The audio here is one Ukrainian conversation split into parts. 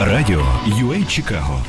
Радіо UA Чикаго.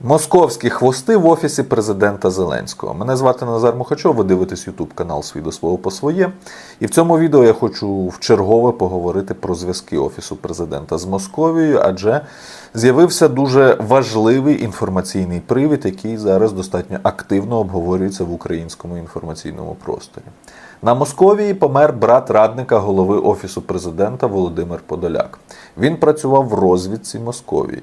Московські хвости в офісі президента Зеленського. Мене звати Назар Мухачов. Ви дивитесь Ютуб канал Свій до свого по своє. І в цьому відео я хочу вчергове поговорити про зв'язки Офісу президента з Московією, адже з'явився дуже важливий інформаційний привід, який зараз достатньо активно обговорюється в українському інформаційному просторі. На Московії помер брат радника голови Офісу президента Володимир Подоляк. Він працював в розвідці Московії.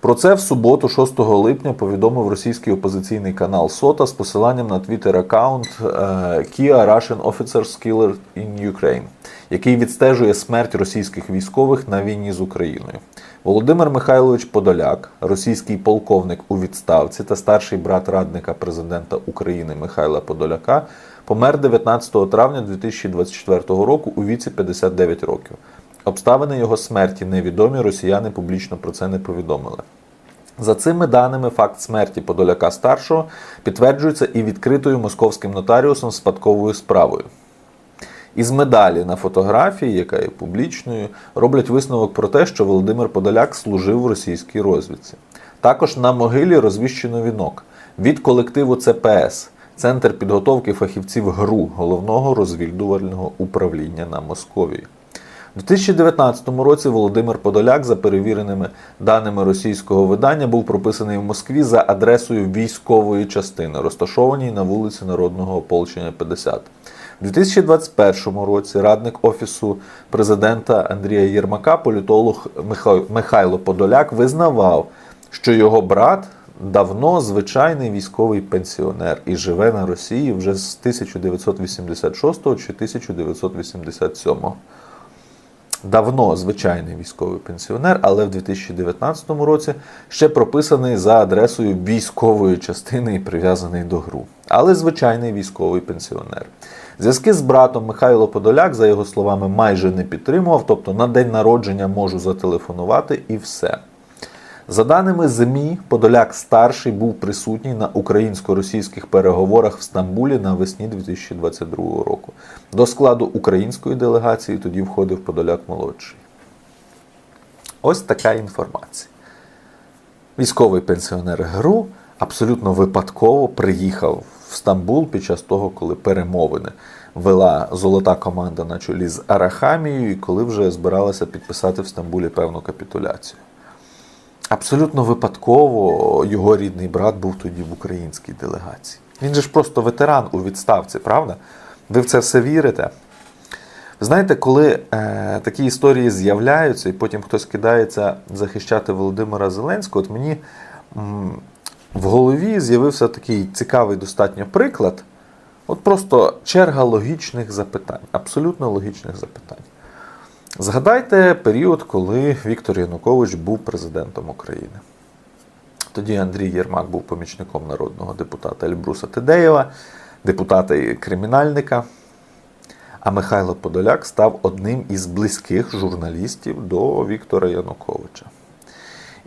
Про це в суботу, 6 липня, повідомив російський опозиційний канал Сота з посиланням на твіттер аккаунт е, Kia Russian Officers Killer in Ukraine, який відстежує смерть російських військових на війні з Україною. Володимир Михайлович Подоляк, російський полковник у відставці та старший брат радника президента України Михайла Подоляка, помер 19 травня 2024 року у віці 59 років. Обставини його смерті невідомі, росіяни публічно про це не повідомили. За цими даними, факт смерті Подоляка старшого підтверджується і відкритою московським нотаріусом спадковою справою. Із медалі на фотографії, яка є публічною, роблять висновок про те, що Володимир Подоляк служив в російській розвідці. Також на могилі розвіщено вінок від колективу ЦПС Центр підготовки фахівців ГРУ головного розвідувального управління на Московії. У 2019 році Володимир Подоляк, за перевіреними даними російського видання, був прописаний в Москві за адресою військової частини, розташованій на вулиці Народного ополчення 50. У 2021 році радник Офісу президента Андрія Єрмака, політолог Михайло Подоляк, визнавав, що його брат давно звичайний військовий пенсіонер і живе на Росії вже з 1986 чи 1987 давно звичайний військовий пенсіонер, але в 2019 році ще прописаний за адресою військової частини і прив'язаний до ГРУ. Але звичайний військовий пенсіонер. Зв'язки з братом Михайло Подоляк, за його словами, майже не підтримував, тобто на день народження можу зателефонувати і все. За даними ЗМІ, Подоляк старший був присутній на українсько-російських переговорах в Стамбулі навесні 2022 року. До складу української делегації тоді входив Подоляк молодший. Ось така інформація. Військовий пенсіонер ГРУ абсолютно випадково приїхав в Стамбул під час того, коли перемовини вела золота команда на чолі з Арахамією, і коли вже збиралася підписати в Стамбулі певну капітуляцію. Абсолютно випадково його рідний брат був тоді в українській делегації. Він же ж просто ветеран у відставці, правда? Ви в це все вірите? Знаєте, коли е, такі історії з'являються, і потім хтось кидається захищати Володимира Зеленського, от мені в голові з'явився такий цікавий достатньо приклад. От просто черга логічних запитань, абсолютно логічних запитань. Згадайте період, коли Віктор Янукович був президентом України. Тоді Андрій Єрмак був помічником народного депутата Ельбруса Тедеєва, депутата і кримінальника. А Михайло Подоляк став одним із близьких журналістів до Віктора Януковича.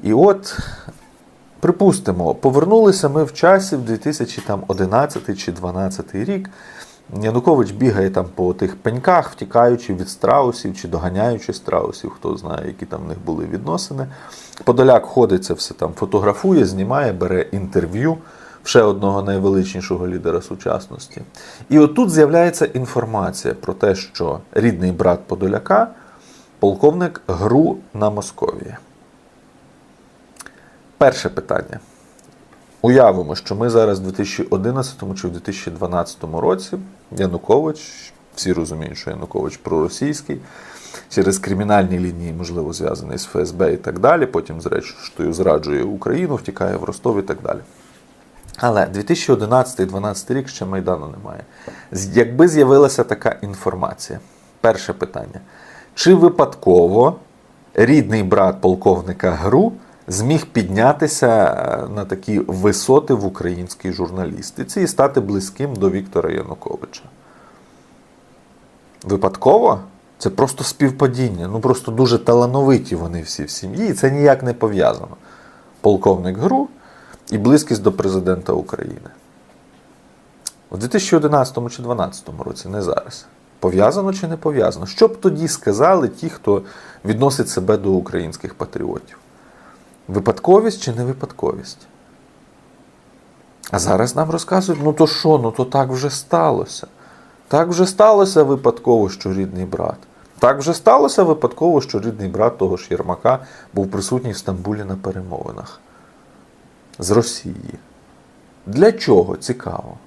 І от, припустимо, повернулися ми в часі в 2011 чи 2012 рік. Янукович бігає там по тих пеньках, втікаючи від страусів чи доганяючи страусів, хто знає, які там в них були відносини. Подоляк ходить це все там, фотографує, знімає, бере інтерв'ю ще одного найвеличнішого лідера сучасності. І отут з'являється інформація про те, що рідний брат Подоляка полковник ГРУ на Московії. Перше питання. Уявимо, що ми зараз в 2011 чи в 2012 році Янукович, всі розуміють, що Янукович проросійський, через кримінальні лінії, можливо, зв'язаний з ФСБ і так далі. Потім, зрештою, зраджує Україну, втікає в Ростов і так далі. Але 2011-2012 рік ще Майдану немає. Якби з'явилася така інформація, перше питання: чи випадково рідний брат полковника ГРУ зміг піднятися е, на такі висоти в українській журналістиці і стати близьким до Віктора Януковича? Випадково? Це просто співпадіння. Ну просто дуже талановиті вони всі в сім'ї, і це ніяк не пов'язано. Полковник ГРУ і близькість до президента України. У 2011 чи 2012 році, не зараз. Пов'язано чи не пов'язано? Що б тоді сказали ті, хто відносить себе до українських патріотів? Випадковість чи не випадковість? А зараз нам розказують, ну то що, ну то так вже сталося. Так вже сталося випадково, що рідний брат. Так вже сталося випадково, що рідний брат того ж Єрмака був присутній в Стамбулі на перемовинах з Росії. Для чого цікаво?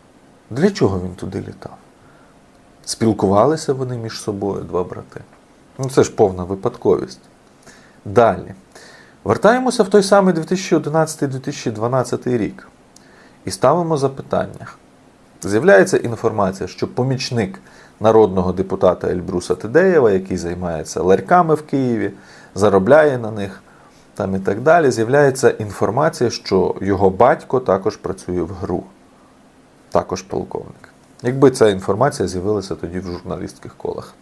Для чого він туди літав? Спілкувалися вони між собою, два брати. Ну це ж повна випадковість. Далі. Вертаємося в той самий 2011-2012 рік і ставимо запитання. З'являється інформація, що помічник народного депутата Ельбруса Тедеєва, який займається ларьками в Києві, заробляє на них там і так далі. З'являється інформація, що його батько також працює в ГРУ, також полковник. Якби ця інформація з'явилася тоді в журналістських колах.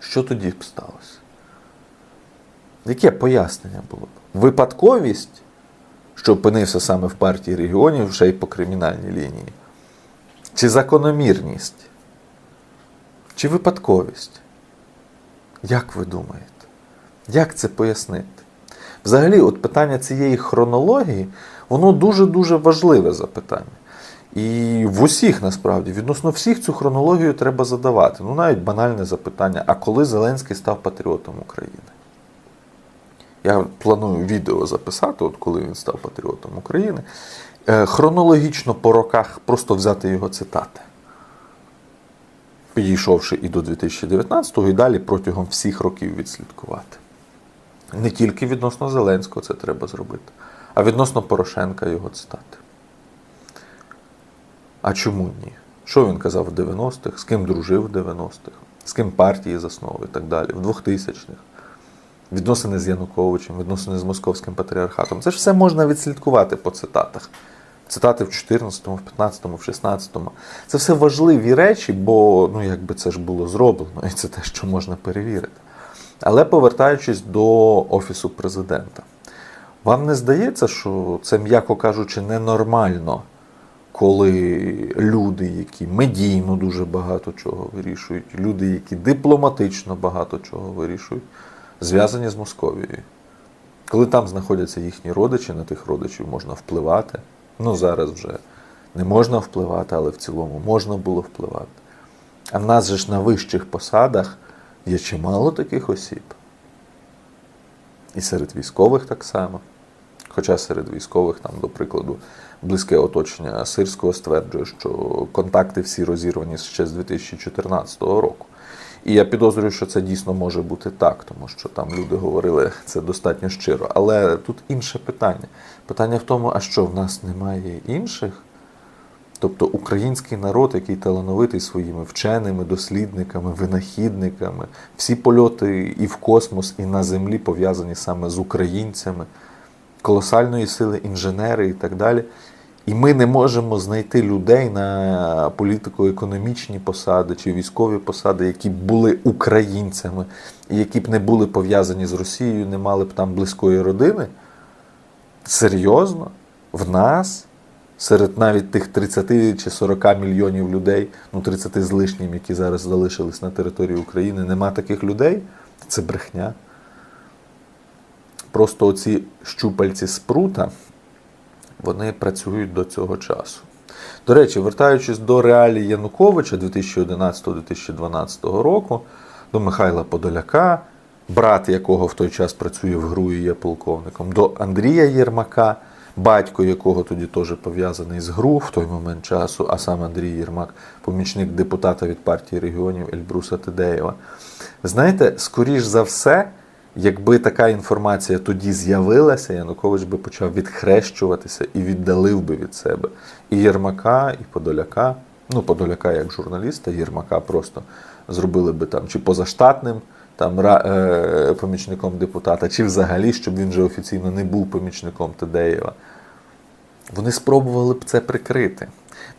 Що тоді б сталося? Яке пояснення було б? Випадковість, що опинився саме в партії регіонів, вже й по кримінальній лінії. Чи закономірність? Чи випадковість? Як ви думаєте? Як це пояснити? Взагалі, от питання цієї хронології, воно дуже-дуже важливе запитання. І в усіх насправді, відносно всіх цю хронологію треба задавати. Ну, навіть банальне запитання: а коли Зеленський став патріотом України? Я планую відео записати, от коли він став патріотом України. Е, Хронологічно по роках просто взяти його цитати. Підійшовши і до 2019-го, і далі протягом всіх років відслідкувати. Не тільки відносно Зеленського це треба зробити, а відносно Порошенка його цитати. А чому ні? Що він казав в 90-х, з ким дружив в 90-х, з ким партії заснував і так далі, в 2000-х. Відносини з Януковичем, відносини з московським патріархатом. Це ж все можна відслідкувати по цитатах. Цитати в 14-му, в 15-му, в 16-му. Це все важливі речі, бо ну, якби це ж було зроблено, і це те, що можна перевірити. Але повертаючись до Офісу президента, вам не здається, що це, м'яко кажучи, ненормально, коли люди, які медійно дуже багато чого вирішують, люди, які дипломатично багато чого вирішують, зв'язані з Московією. Коли там знаходяться їхні родичі, на тих родичів можна впливати. Ну, зараз вже не можна впливати, але в цілому можна було впливати. А в нас же ж на вищих посадах є чимало таких осіб. І серед військових так само. Хоча серед військових, там, до прикладу, близьке оточення Сирського стверджує, що контакти всі розірвані ще з 2014 року. І я підозрюю, що це дійсно може бути так, тому що там люди говорили це достатньо щиро. Але тут інше питання. Питання в тому, а що в нас немає інших? Тобто український народ, який талановитий своїми вченими, дослідниками, винахідниками, всі польоти і в космос, і на землі пов'язані саме з українцями, колосальної сили інженери і так далі. І ми не можемо знайти людей на політико-економічні посади чи військові посади, які б були українцями, які б не були пов'язані з Росією, не мали б там близької родини. Серйозно? В нас? Серед навіть тих 30 чи 40 мільйонів людей, ну 30 з лишнім, які зараз залишились на території України, нема таких людей? Це брехня. Просто оці щупальці спрута, вони працюють до цього часу. До речі, вертаючись до реалій Януковича 2011-2012 року, до Михайла Подоляка, брат якого в той час працює в ГРУ і є полковником, до Андрія Єрмака, батько якого тоді теж пов'язаний з ГРУ в той момент часу, а сам Андрій Єрмак, помічник депутата від партії регіонів Ельбруса Тедеєва. Знаєте, скоріш за все, якби така інформація тоді з'явилася, Янукович би почав відхрещуватися і віддалив би від себе і Єрмака, і Подоляка. Ну, Подоляка як журналіста, Єрмака просто зробили би там чи позаштатним там, е, помічником депутата, чи взагалі, щоб він вже офіційно не був помічником Тедеєва. Вони спробували б це прикрити.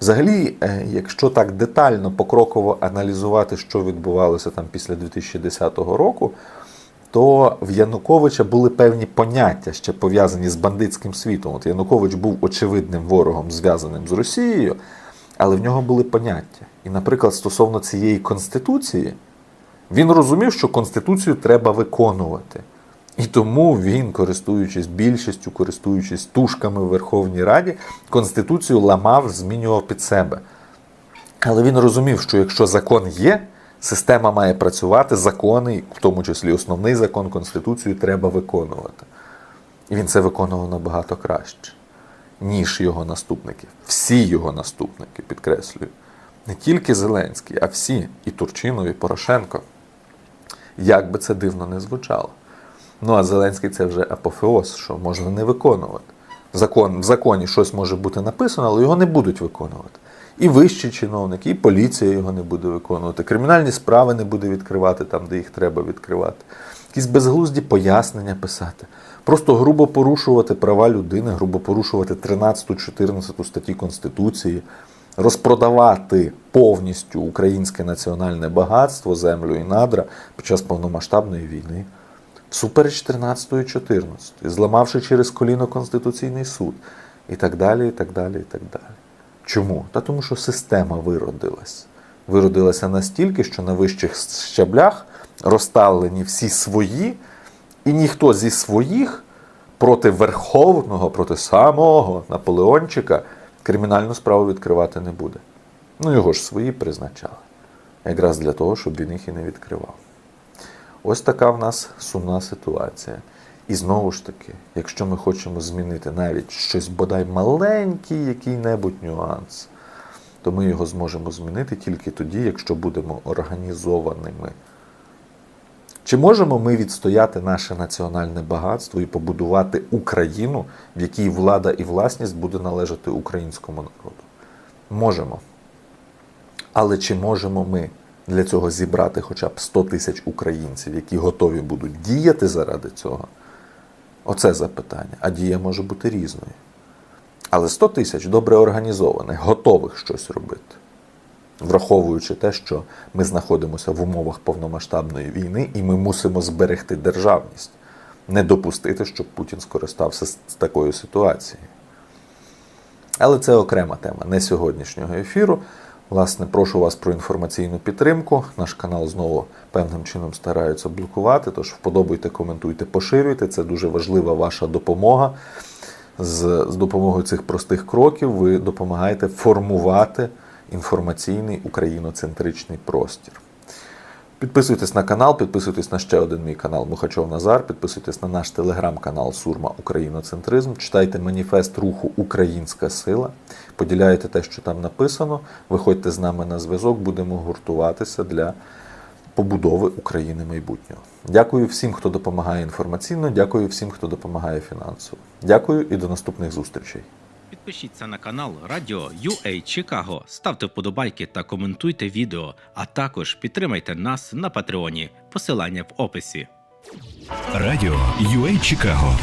Взагалі, е, якщо так детально, покроково аналізувати, що відбувалося там після 2010 року, то в Януковича були певні поняття, ще пов'язані з бандитським світом. От Янукович був очевидним ворогом, зв'язаним з Росією, Але в нього були поняття. І, наприклад, стосовно цієї конституції, він розумів, що конституцію треба виконувати. І тому він, користуючись більшістю, користуючись тушками в Верховній Раді, конституцію ламав, змінював під себе. Але він розумів, що якщо закон є, система має працювати, закони, в тому числі основний закон Конституцію, треба виконувати. І він це виконував набагато краще, ніж його наступники. Всі його наступники, підкреслюю. Не тільки Зеленський, а всі, і Турчинов, і Порошенко. Як би це дивно не звучало. Ну а Зеленський це вже апофеоз, що можна не виконувати. Закон, в законі щось може бути написано, але його не будуть виконувати. І вищі чиновники, і поліція його не буде виконувати, кримінальні справи не буде відкривати там, де їх треба відкривати. Якісь безглузді пояснення писати. Просто грубо порушувати права людини, грубо порушувати 13-14 статті Конституції, розпродавати повністю українське національне багатство, землю і надра під час повномасштабної війни. Всупереч 13 і 14, зламавши через коліно Конституційний суд, і так далі, і так далі, і так далі. Чому? Та тому, що система виродилась. Виродилася настільки, що на вищих щаблях розставлені всі свої, і ніхто зі своїх проти Верховного, проти самого Наполеончика кримінальну справу відкривати не буде. Ну його ж свої призначали. Якраз для того, щоб він їх і не відкривав. Ось така в нас сумна ситуація. І знову ж таки, якщо ми хочемо змінити навіть щось бодай маленький який-небудь нюанс, то ми його зможемо змінити тільки тоді, якщо будемо організованими. Чи можемо ми відстояти наше національне багатство і побудувати Україну, в якій влада і власність буде належати українському народу? Можемо. Але чи можемо ми для цього зібрати хоча б 100 тисяч українців, які готові будуть діяти заради цього? Оце запитання. А дія може бути різною. Але 100 тисяч добре організованих, готових щось робити. Враховуючи те, що ми знаходимося в умовах повномасштабної війни, і ми мусимо зберегти державність, не допустити, щоб Путін скористався з такою ситуацією. Але це окрема тема не сьогоднішнього ефіру. Власне, прошу вас про інформаційну підтримку. Наш канал знову певним чином стараються блокувати. Тож вподобайте, коментуйте, поширюйте. Це дуже важлива ваша допомога. З, з допомогою цих простих кроків ви допомагаєте формувати інформаційний україноцентричний простір. Підписуйтесь на канал, підписуйтесь на ще один мій канал Мухачов Назар, підписуйтесь на наш телеграм-канал Сурма Україноцентризм, читайте маніфест руху Українська сила, поділяйте те, що там написано. Виходьте з нами на зв'язок, будемо гуртуватися для побудови України майбутнього. Дякую всім, хто допомагає інформаційно, дякую всім, хто допомагає фінансово. Дякую і до наступних зустрічей. Підпишіться на канал Радіо UA Чикаго, ставте вподобайки та коментуйте відео, а також підтримайте нас на Патреоні. Посилання в описі. Радіо UA Чикаго